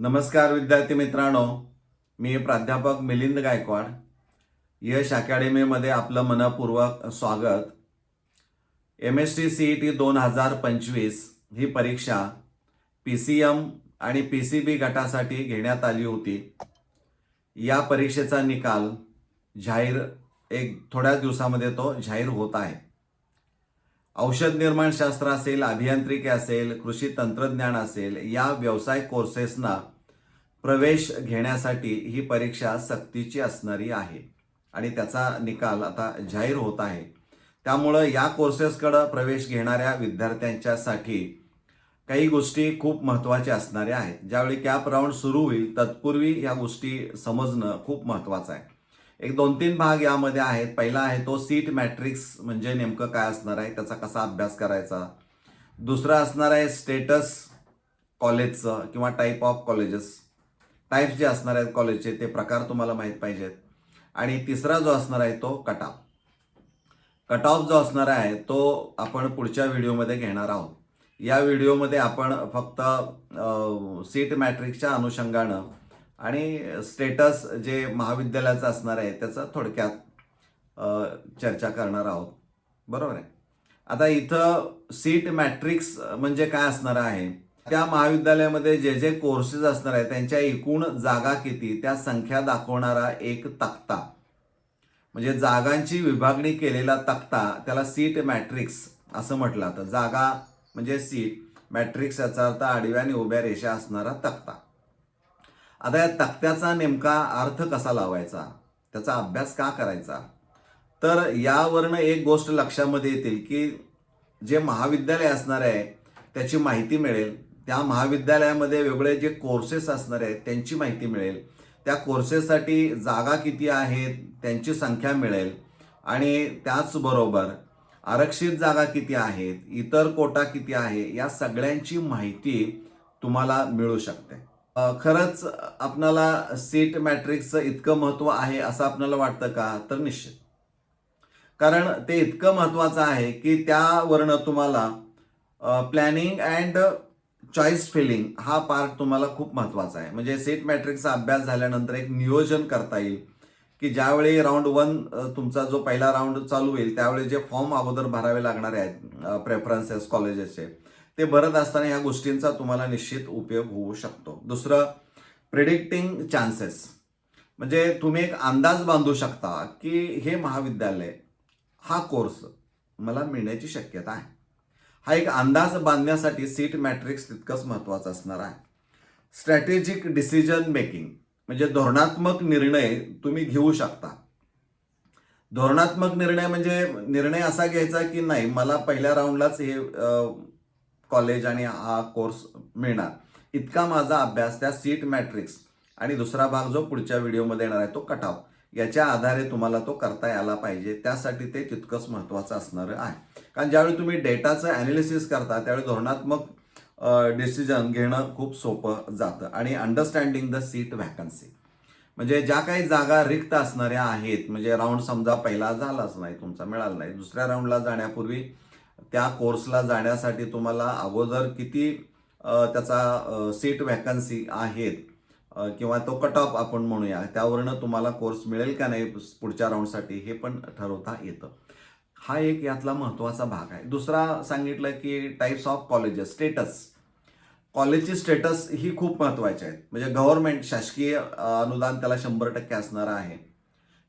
नमस्कार विद्यार्थी मित्रांनो. मी प्राध्यापक मिलिंद गायकवाड. यश अकॅडमीमध्ये आपलं मनपूर्वक स्वागत. M S T C E T दोन हजार पंचवीस ही परीक्षा पी सी एम आणि पी सी बी गटासाठी घेण्यात आली होती. या परीक्षेचा निकाल जाहीर एक थोड्याच दिवसामध्ये तो जाहीर होत आहे. औषध निर्माण शास्त्र असेल अभियांत्रिकी असेल कृषी तंत्रज्ञान असेल या व्यवसाय कोर्सेसना प्रवेश घेण्यासाठी ही परीक्षा सक्तीची असणारी आहे. आणि त्याचा निकाल आता जाहीर होत आहे. त्यामुळं या कोर्सेसकडं प्रवेश घेणाऱ्या विद्यार्थ्यांच्यासाठी काही गोष्टी खूप महत्त्वाच्या असणाऱ्या आहेत. ज्यावेळी कॅप राऊंड सुरू होईल तत्पूर्वी या गोष्टी समजणं खूप महत्त्वाचं आहे. एक दोन तीन भाग यामध्ये आहेत. पहिला आहे तो सीट मॅट्रिक्स म्हणजे नेमकं काय असणार आहे त्याचा कसा अभ्यास करायचा. दुसरा असणार आहे स्टेटस कॉलेजचं किंवा टाईप ऑफ कॉलेजेस टाईप्स जे असणार आहेत कॉलेजचे ते प्रकार तुम्हाला माहीत पाहिजेत. आणि तिसरा जो असणार आहे तो कट ऑफ कट ऑफ जो असणार आहे तो आपण पुढच्या व्हिडिओमध्ये घेणार आहोत. या व्हिडिओमध्ये आपण फक्त सीट मॅट्रिक्सच्या अनुषंगानं आणि स्टेटस जे महाविद्यालयाचं असणार आहे त्याचं थोडक्यात चर्चा करणार आहोत. बरोबर आहे? आता इथं सीट मॅट्रिक्स म्हणजे काय असणार आहे? त्या महाविद्यालयामध्ये जे जे कोर्सेस असणार आहेत त्यांच्या एकूण जागा किती? त्या संख्या दाखवणारा एक तक्ता. म्हणजे जागांची विभागणी केलेला तक्ता त्याला सीट मॅट्रिक्स असं म्हटलं तर जागा म्हणजे सीट मॅट्रिक्स याचा अर्थ आडव्या आणि उभ्या रेषा असणारा तक्ता. आता या तक्त्याचा नेमका अर्थ कसा लावायचा? त्याचा अभ्यास का करायचा? तर यावरनं एक गोष्ट लक्षामध्ये येतील की जे महाविद्यालय असणार आहे त्याची माहिती मिळेल. त्या महाविद्यालयामध्ये वेगळे जे कोर्सेस असणार आहेत त्यांची माहिती मिळेल. त्या कोर्सेससाठी जागा किती आहेत त्यांची संख्या मिळेल. आणि त्याचबरोबर आरक्षित जागा किती आहेत इतर कोटा किती आहे या सगळ्यांची माहिती तुम्हाला मिळू शकते. खरंच आपणाला सीट मॅट्रिक्सचं इतकं महत्त्व आहे असं आपल्याला वाटतं का? तर निश्चित. कारण ते इतकं महत्त्वाचं आहे की त्यावरनं तुम्हाला प्लॅनिंग अँड चॉईस फिलिंग हा पार्ट तुम्हाला खूप महत्त्वाचा आहे. म्हणजे सीट मॅट्रिक्सचा अभ्यास झाल्यानंतर एक नियोजन करता येईल की ज्यावेळी राऊंड वन तुमचा जो पहिला राऊंड चालू होईल त्यावेळी जे फॉर्म अगोदर भरावे लागणारे आहेत प्रेफरन्सेस कॉलेजेसचे ते भरत असताना ह्या गोष्टींचा तुम्हाला निश्चित उपयोग होऊ शकतो. दुसरं प्रिडिक्टिंग चान्सेस म्हणजे तुम्ही एक अंदाज बांधू शकता की हे महाविद्यालय हा कोर्स मला मिळण्याची शक्यता आहे. हा एक अंदाज बांधण्यासाठी सीट मॅट्रिक्स तितकंच महत्त्वाचं असणार आहे. स्ट्रॅटेजिक डिसिजन मेकिंग म्हणजे धोरणात्मक निर्णय तुम्ही घेऊ शकता. धोरणात्मक निर्णय म्हणजे निर्णय असा घ्यायचा की नाही मला पहिल्या राऊंडलाच हे कॉलेज आणि हा कोर्स मिळणार. इतका माझा अभ्यास त्या सीट मॅट्रिक्स आणि दुसरा भाग जो पुढच्या व्हिडिओमध्ये येणार आहे तो कटाव याच्या आधारे तुम्हाला तो करता यायला पाहिजे. त्यासाठी ते तितकंच महत्त्वाचं असणारं आहे. कारण ज्यावेळी तुम्ही डेटाचं ॲनालिसिस करता त्यावेळी धोरणात्मक डिसिजन घेणं खूप सोपं जातं. आणि अंडरस्टँडिंग द सीट व्हॅकन्सी म्हणजे ज्या काही जागा रिक्त असणाऱ्या आहेत म्हणजे राऊंड समजा पहिला झालाच नाही तुमचा मिळाला नाही. दुसऱ्या राऊंडला जाण्यापूर्वी त्या कोर्सला जाण्यासाठी तुम्हाला अगोदर किती त्याचा सीट व्हॅकन्सी आहेत किंवा तो कट ऑफ आपण म्हणूया त्यावरनं तुम्हाला कोर्स मिळेल का नाही पुढच्या राऊंडसाठी हे पण ठरवता येतं. हा एक यातला महत्त्वाचा भाग आहे. दुसरा सांगितलं की टाईप्स ऑफ कॉलेजेस स्टेटस कॉलेजची स्टेटस ही खूप महत्त्वाची आहेत. म्हणजे गव्हर्नमेंट शासकीय अनुदान त्याला शंभर टक्के असणारं आहे.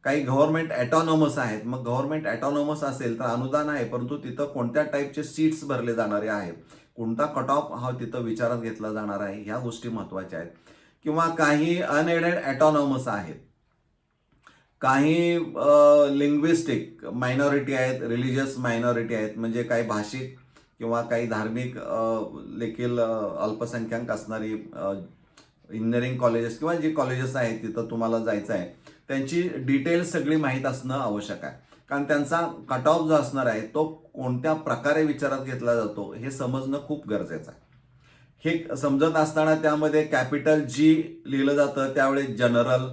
काही गव्हर्नमेंट ॲटॉनॉमस आहेत. मग गव्हर्नमेंट ॲटॉनॉमस असेल तर अनुदान आहे परंतु तिथं कोणत्या टाईपचे सीट्स भरले जाणारे आहेत? कोणता कट ऑफ हा तिथं विचारात घेतला जाणार आहे? ह्या गोष्टी महत्त्वाच्या आहेत. किंवा काही अनएडेड ॲटॉनॉमस आहेत. काही लिंग्विस्टिक मायनॉरिटी आहेत रिलिजियस मायनॉरिटी आहेत. म्हणजे काही भाषिक किंवा काही धार्मिक देखील अल्पसंख्याक असणारी इंजिनिअरिंग कॉलेजेस किंवा जे कॉलेजेस आहेत तिथं तुम्हाला जायचं आहे. त्यांची डिटेल सगळी माहीत असणं आवश्यक आहे. कारण त्यांचा कट ऑफ जो असणार आहे तो कोणत्या प्रकारे विचारात घेतला जातो हे समजणं खूप गरजेचं आहे. हे समजत असताना त्यामध्ये कॅपिटल जी लिहिलं जातं त्यावेळेस जनरल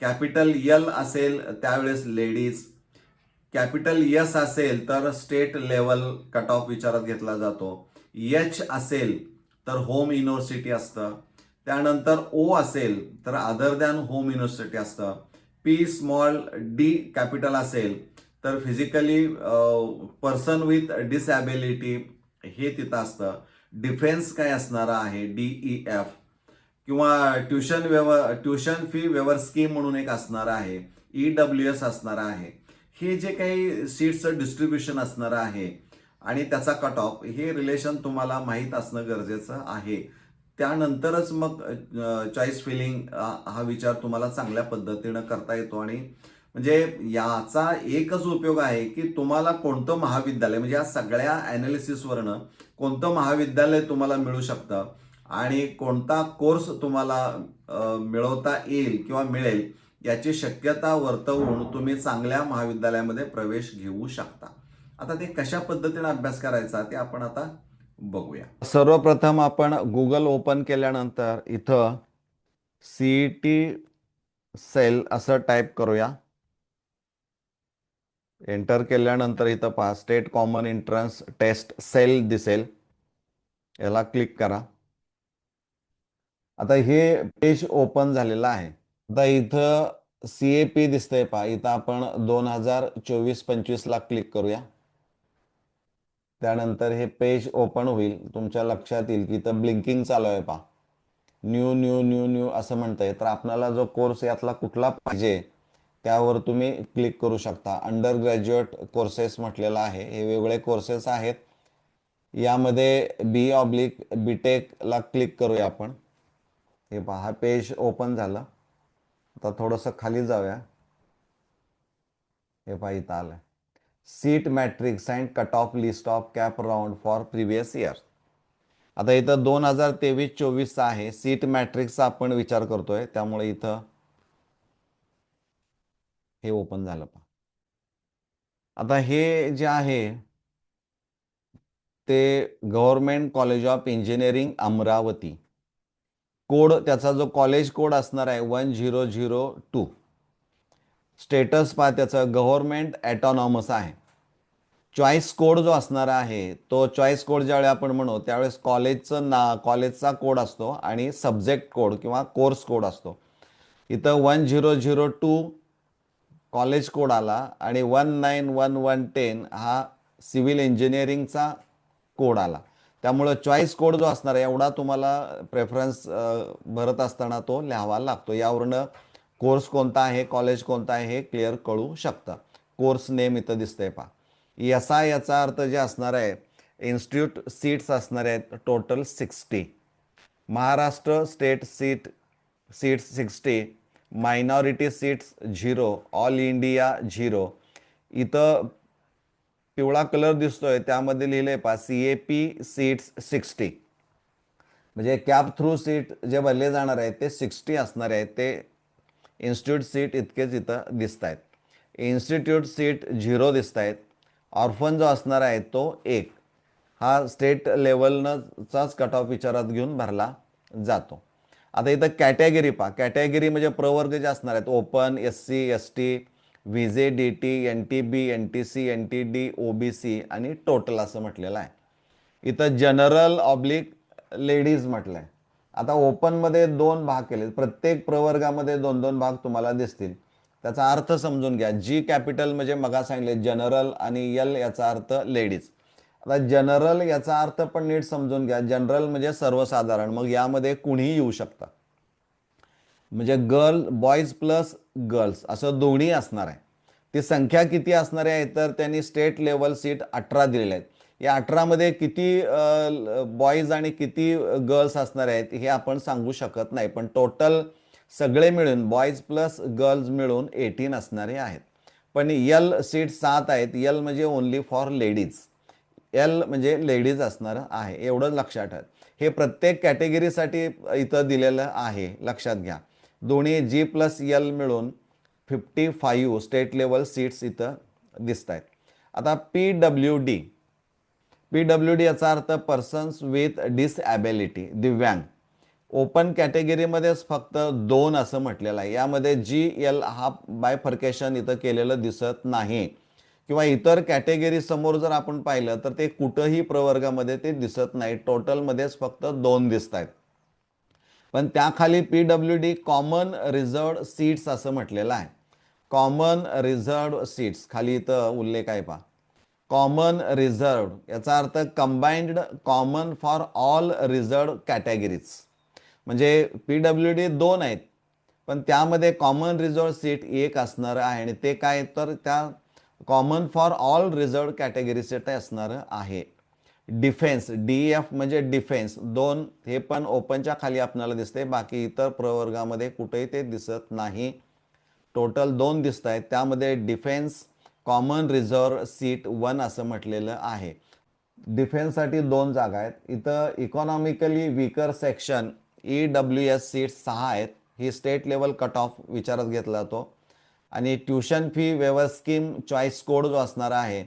कॅपिटल यल असेल त्यावेळेस लेडीज कॅपिटल यस असेल तर स्टेट लेवल कट ऑफ विचारात घेतला जातो. एच असेल तर होम युनिव्हर्सिटी असतं. त्यानंतर ओ असेल तर अदर दॅन होम युनिव्हर्सिटी असतं. पी स्मॉल डी कॅपिटल असेल तर फिजिकली पर्सन विथ डिसॅबिलिटी हे तिथं असतं. डिफेन्स काय असणार आहे? D E F. किंवा ट्युशन व्यव ट्युशन फी वेवर स्कीम म्हणून एक असणार आहे. ई डब्ल्यू एस असणार आहे. हे जे काही सीट्सचं डिस्ट्रीब्युशन असणार आहे आणि त्याचा कट ऑफ हे रिलेशन तुम्हाला माहीत असणं गरजेचं आहे. त्यानंतरच मग चॉईस फिलिंग हा विचार तुम्हाला चांगल्या पद्धतीनं करता येतो आणि म्हणजे याचा एकच उपयोग आहे की तुम्हाला कोणतं महाविद्यालय म्हणजे या सगळ्या ॲनालिसिसवरनं कोणतं महाविद्यालय तुम्हाला मिळू शकतं आणि कोणता कोर्स तुम्हाला मिळवता येईल किंवा मिळेल याची शक्यता वर्तवून तुम्ही चांगल्या महाविद्यालयामध्ये प्रवेश घेऊ शकता. आता ते कशा पद्धतीने अभ्यास करायचा ते आपण आता बघूया. सर्वप्रथम आपण गुगल ओपन केल्यानंतर इथं सी टी सेल असं टाईप करूया. एंटर केल्यानंतर इथं पहा state common entrance test cell दिसेल. याला क्लिक करा. आता हे पेज ओपन झालेलं आहे. आता इथं सी ए पी दिसतंय पहा. इथं आपण दोन हजार चोवीस पंचवीसला क्लिक करूया. त्यानंतर हे पेज ओपन होईल. तुमच्या लक्षात येईल की इथं ब्लिंकिंग चालू आहे पहा. न्यू न्यू न्यू न्यू असं म्हणतंय. तर आपल्याला जो कोर्स यातला कुठला पाहिजे त्यावर तुम्ही क्लिक करू शकता. अंडर ग्रॅज्युएट कोर्सेस म्हटलेलं आहे. हे वेगळे कोर्सेस आहेत. यामध्ये बी ऑब्लिक बी टेकला क्लिक करूया आपण. हे पहा हा पेज ओपन झालं. आता थोडंसं खाली जाऊया. हे पहा इथं आलं seat matrix and cut off list of CAP round for previous year आता इथं दोन हजार तेवीस चोवीसचा आहे. सीट मॅट्रिक्सचा आपण विचार करतोय. त्यामुळे इथं हे ओपन झालं पहा. आता हे जे आहे ते government college of engineering Amravati. Code त्याचा जो कॉलेज कोड असणार आहे one zero zero two status पहा त्याचं. गव्हर्नमेंट ॲटॉनॉमस आहे. चॉईस कोड जो असणार आहे तो चॉईस कोड ज्यावेळी आपण म्हणू त्यावेळेस कॉलेजचं ना कॉलेजचा कोड असतो आणि सब्जेक्ट कोड किंवा कोर्स कोड असतो. इथं one zero zero two college code आला आणि one nine one one ten हा सिव्हिल इंजिनिअरिंगचा कोड आला. त्यामुळं चॉईस कोड जो असणार आहे एवढा तुम्हाला प्रेफरन्स भरत असताना तो लिहावा लागतो. यावरनं कोर्स कोणता आहे कॉलेज कोणता आहे हे क्लिअर कळू शकतं. कोर्स नेम इथं दिसतंय पहा. याचा याचा अर्थ जे असणार आहे इन्स्टिट्यूट सीट्स असणार आहेत total sixty. Maharashtra state seat seats sixty minority seats zero all India zero. इथं पिवळा कलर दिसतोय त्यामध्ये लिहिले पहा C A P seats sixty. म्हणजे कॅप थ्रू सीट जे भरले जाणार आहेत ते सिक्स्टी असणार आहेत ते इन्स्टिट्यूट सीट इतकेच इथं दिसत आहेत इन्स्टिट्यूट सीट झिरो दिसत आहेत ऑर्फन जो असणार आहे तो एक. हा स्टेट लेवलनंचाच कट ऑफ विचारात घेऊन भरला जातो. आता इथं कॅटेगरी पहा. कॅटेगरी म्हणजे प्रवर्ग जे असणार आहेत open S C S T V J D T N T B N T C N T D O B C आणि टोटल असं म्हटलेलं आहे. इथं जनरल ऑब्लिक लेडीज म्हटलं आहे आता ओपनमध्ये दोन भाग केले प्रत्येक प्रवर्गामध्ये दोन दोन भाग तुम्हाला दिसतील. त्याचा अर्थ समजून घ्या. जी कॅपिटल म्हणजे मगा सांगितले जनरल आणि यल याचा अर्थ लेडीज आता जनरल याचा अर्थ पण नीट समजून घ्या. जनरल म्हणजे सर्वसाधारण. मग यामध्ये कुणीही येऊ शकता. म्हणजे गर्ल बॉईज प्लस गर्ल्स असं दोन्ही असणार आहे. ती संख्या किती असणार आहे? तर त्यांनी स्टेट लेवल सीट अठरा दिलेल्या आहेत. या अठरामध्ये किती बॉईज आणि किती गर्ल्स असणार आहेत हे आपण सांगू शकत नाही. पण टोटल सगळे मिळून बॉईज प्लस गर्ल्स मिळून एटीन असणारे आहेत. पण यल सीट सात आहेत. यल म्हणजे ओन्ली फॉर लेडीज एल म्हणजे लेडीज असणार आहे. एवढं लक्षात ठेवा. हे प्रत्येक कॅटेगरीसाठी इथं दिलेलं आहे. लक्षात घ्या. दोन्ही जी प्लस यल मिळून fifty five state level seats इथं दिसत आहेत आता P W D P W D याचा अर्थ पर्सन्स विथ डिसॲबिलिटी दिव्यांग. ओपन कॅटेगरीमध्येच फक्त दोन असं म्हटलेलं आहे. यामध्ये जी एल हा बायफर्केशन इथं केलेलं दिसत नाही. किंवा इतर कॅटेगरी समोर जर आपण पाहिलं तर ते कुठंही प्रवर्गामध्ये ते दिसत नाही. टोटलमध्येच फक्त दोन दिसत आहेत पण त्याखाली P W D common reserved seats असं म्हटलेलं आहे. कॉमन रिझर्व सीट्स खाली इथं उल्लेख आहे पहा. कॉमन रिझर्व याचा अर्थ combined common for all reserve categories म्हणजे पी डब्ल्यू डी दोन आहेत पण त्यामध्ये कॉमन रिझर्व सीट एक असणार आहे आणि ते काय तर त्या कॉमन फॉर ऑल रिझर्व कॅटेगरीसाठी असणार आहे. डिफेन्स डी एफ म्हणजे डिफेन्स दोन हे पण ओपनच्या खाली आपल्याला दिसते बाकी इतर प्रवर्गामध्ये कुठेही ते दिसत नाही. टोटल दोन दिसत आहेत. त्यामध्ये defence common reserve seat one असं म्हटलेलं आहे. डिफेन्ससाठी दोन जागा आहेत. इथं economically weaker section E W S seat सहा आहेत. ही स्टेट लेवल कट ऑफ विचारात घेतला जातो आणि tuition fee waiver scheme choice code जो असणार आहे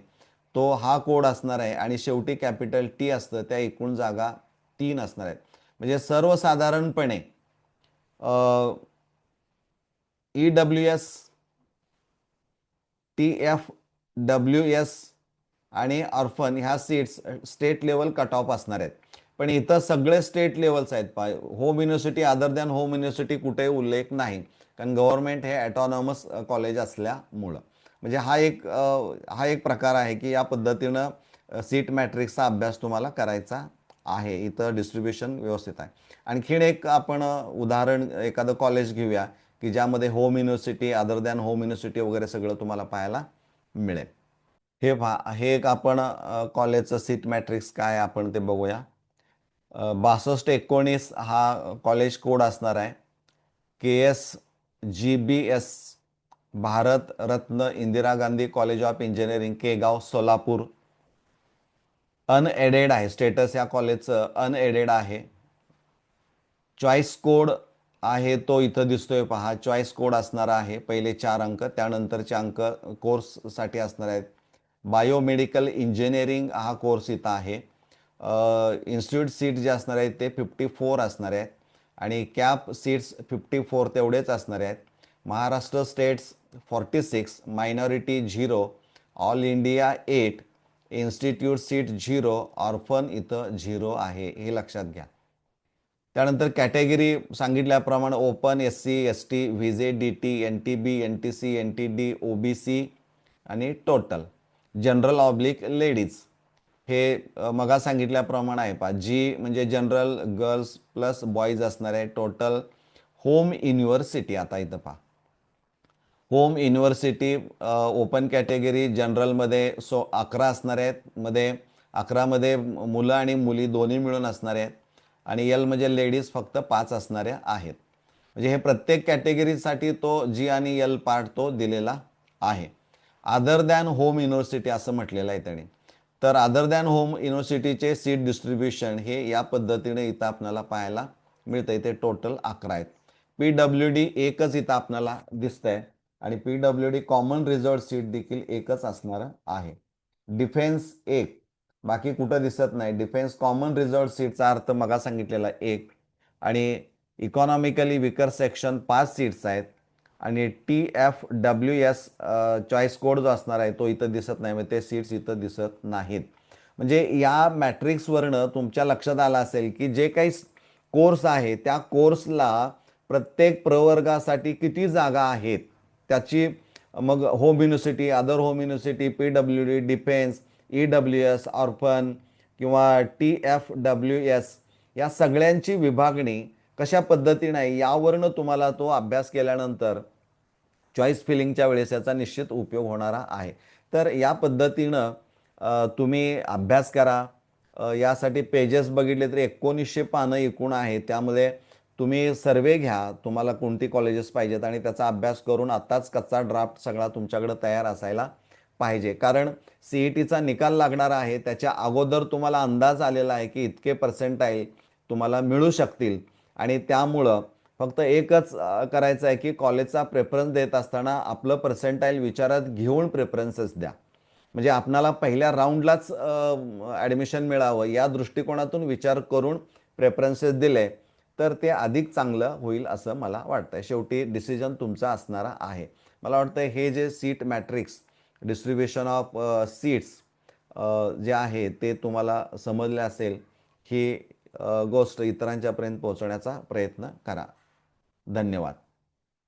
तो हा कोड असणार आहे. आणि शेवटी कॅपिटल टी असतं त्या एकूण जागा तीन असणार आहेत. म्हणजे सर्वसाधारणपणे E W S T F W S आणि ऑर्फन ह्या seats state level cut off असणार आहेत. पण इथं सगळे स्टेट लेवल्स आहेत. पा home university other than home university कुठेही उल्लेख नाही. कारण गव्हर्नमेंट हे ॲटॉनॉमस कॉलेज असल्यामुळं. म्हणजे हा एक हा एक प्रकार आहे की या पद्धतीनं सीट मॅट्रिक्सचा अभ्यास तुम्हाला करायचा आहे. इथं डिस्ट्रीब्युशन व्यवस्थित आहे. आणखीन एक आपण उदाहरण एखादं कॉलेज घेऊया. की ज्यामध्ये home university other than home university वगैरे सगळं तुम्हाला पाहायला मिळेल. हे पहा हे एक आपण कॉलेजचं सीट मॅट्रिक्स काय आपण ते बघूया. बासष्ट एकोणीस हा कॉलेज कोड असणार आहे. K S G B S Bharat Ratna Indira Gandhi college of engineering Kegaon Solapur. Unaided आहे स्टेटस या कॉलेजचं अनएडेड आहे. चॉईस कोड आहे तो इथं दिसतोय पहा. चॉईस कोड असणार आहे पहिले चार अंक त्यानंतरचे अंक कोर्ससाठी असणार आहेत. बायोमेडिकल इंजिनिअरिंग हा कोर्स इथं आहे. इन्स्टिट्यूट सीट जे असणार आहेत ते फिफ्टी फोर असणार आहेत. आणि कॅप सीट्स फिफ्टी फोर तेवढेच असणार आहेत. Maharashtra states forty six minority zero all India eight institute seat zero orphan इथं झिरो आहे. हे लक्षात घ्या. त्यानंतर कॅटेगरी सांगितल्याप्रमाणे open S C S T V J D T N T B N T C N T D O B C आणि total general oblique ladies हे मगा सांगितल्याप्रमाणे आहे पहा. जी म्हणजे जनरल गर्ल्स प्लस बॉईज असणार आहे टोटल होम युनिव्हर्सिटी आता इथं पहा. होम युनिव्हर्सिटी ओपन कॅटेगरी जनरलमध्ये सो अकरा असणार आहेत. मध्ये अकरामध्ये मुलं आणि मुली दोन्ही मिळून असणार आहेत. आणि यल म्हणजे लेडीज फक्त पाच असणाऱ्या आहेत. म्हणजे हे प्रत्येक कॅटेगरीसाठी तो जी आणि यल पार्ट तो दिलेला आहे. अदर दॅन होम युनिव्हर्सिटी असं म्हटलेलं आहे त्याने. तर अदर दॅन होम युनिव्हर्सिटीचे सीट डिस्ट्रीब्युशन हे या पद्धतीने इथं आपल्याला पाहायला मिळतं इथे टोटल अकरा आहेत. पी डब्ल्यू डी एकच इथं आपल्याला दिसतंय. आणि P W D common reserve seat देखील एकच असणार आहे. डिफेन्स एक. बाकी कुठं दिसत नाही. डिफेन्स कॉमन रिझर्व सीटचा अर्थ मगा सांगितलेला एक. आणि इकॉनॉमिकली विकर सेक्शन पाच सीट्स आहेत. आणि T F W S choice code जो असणार आहे तो इथं दिसत नाही. म्हणजे ते सीट्स इथं दिसत नाहीत. म्हणजे या मॅट्रिक्सवरनं तुमच्या लक्षात आलं असेल की जे काही कोर्स आहे त्या कोर्सला प्रत्येक प्रवर्गासाठी किती जागा आहेत? त्याची मग home university other home university P W D defence E W S orphan किंवा टी एफ डब्ल्यू एस या सगळ्यांची विभागणी कशा पद्धतीने आहे यावरनं तुम्हाला तो अभ्यास केल्यानंतर चॉईस फिलिंगच्या वेळेस याचा निश्चित उपयोग होणारा आहे. तर या पद्धतीनं तुम्ही अभ्यास करा. यासाठी पेजेस बघितले तर एकोणीसशे पानं एकूण आहे त्यामध्ये तुम्ही सर्वे घ्या. तुम्हाला कोणती कॉलेजेस पाहिजेत आणि त्याचा अभ्यास करून आत्ताच कच्चा ड्राफ्ट सगळा तुमच्याकडे तयार असायला पाहिजे. कारण सी ई टीचा निकाल लागणार आहे. त्याच्या अगोदर तुम्हाला अंदाज आलेला आहे की इतके पर्सेंटाईल तुम्हाला मिळू शकतील. आणि त्यामुळं फक्त एकच करायचं आहे की कॉलेजचा प्रेफरन्स देत असताना आपलं पर्सेंटाईल विचारात घेऊन प्रेफरन्सेस द्या. म्हणजे आपणाला पहिल्या राऊंडलाच ॲडमिशन मिळावं या दृष्टिकोनातून विचार करून प्रेफरन्सेस दिले तर ते अधिक चांगलं होईल असं मला वाटतं शेवटी डिसिजन तुमचा असणारा आहे. मला वाटतं हे जे seat matrix distribution of seats जे आहे ते तुम्हाला समजले असेल ही गोष्ट इतरांच्यापर्यंत पोहोचवण्याचा प्रयत्न करा. धन्यवाद.